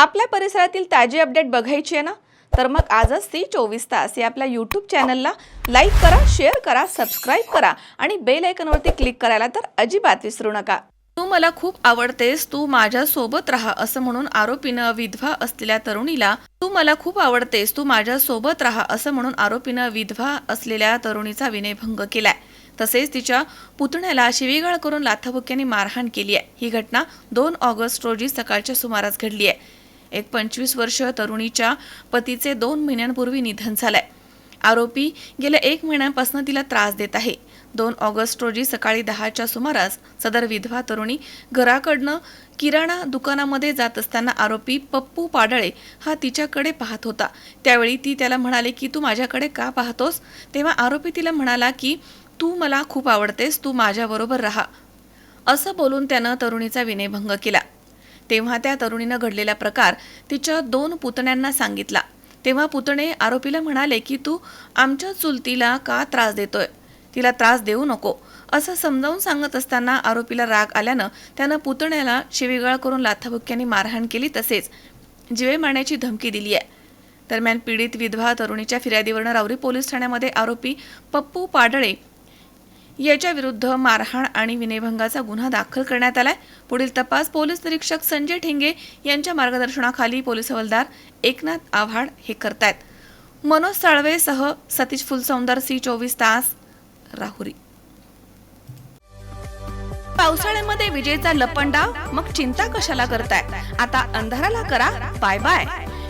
आपल्या परिसरातील ताजी अपडेट बघायची आहे ना? तर मग आजच ती चोवीस तास या आपल्या यूट्यूब चॅनलला लाईक करा शेअर करा सबस्क्राईब करा आणि बेल आयकनवरती क्लिक करायला तर अजिबात विसरू नका. तू मला खूप आवडतेस तू माझ्या सोबत राहा असं म्हणून आरोपीनं विधवा असलेल्या तरुणीला तू मला खूप आवडतेस तू माझ्या सोबत राहा असं म्हणून आरोपीनं विधवा असलेल्या तरुणीचा विनयभंग केलाय. तसेच तिच्या पुतण्याला शिवीगाळ करून लाथाबुक्याने मारहाण केली आहे. ही घटना दोन ऑगस्ट रोजी सकाळच्या सुमारास घडली आहे. एक पंचवीस वर्ष तरुणीच्या पतीचे दोन महिन्यांपूर्वी निधन झालंय. आरोपी गेल्या एक महिन्यापासून तिला त्रास देत आहे. दोन ऑगस्ट रोजी सकाळी दहाच्या सुमारास सदर विधवा तरुणी घराकडनं किराणा दुकानामध्ये जात असताना आरोपी पप्पू पाडळे हा तिच्याकडे पाहत होता. त्यावेळी ती त्याला म्हणाले की तू माझ्याकडे का पाहतोस? तेव्हा आरोपी तिला म्हणाला की तू मला खूप आवडतेस तू माझ्याबरोबर राहा. असं बोलून त्यानं तरुणीचा विनयभंग केला. तेव्हा त्या तरुणीनं घडलेला प्रकार तिच्या दोन पुतण्यांना सांगितला. तेव्हा पुतणे आरोपीला म्हणाले की तू आमच्या चुलतीला का त्रास देतोय? तिला त्रास देऊ नको. असं समजावून सांगत असताना आरोपीला राग आल्यानं त्यानं पुतण्याला शिवीगाळ करून लाथाबुक्याने मारहाण केली तसेच जिवे मारण्याची धमकी दिली आहे. दरम्यान पीडित विधवा तरुणीच्या फिर्यादीवरनं रावरी पोलीस ठाण्यामध्ये आरोपी पप्पू पाडळे याच्या विरुद्ध मारहाण आणि विनयभंगाचा गुन्हा दाखल करण्यात आलाय. पुढील तपास पोलीस निरीक्षक संजय ठेंगे यांच्या मार्गदर्शनाखाली पोलीस हवालदार एकनाथ आव्हाड हे करतायत. मनोज साळवेसह सतीश फुलसौंदर सी चोवीस तास राहुरी. पावसाळ्यामध्ये विजेचा लपंडा मग चिंता कशाला करताय? आता अंधाराला करा. Bye bye.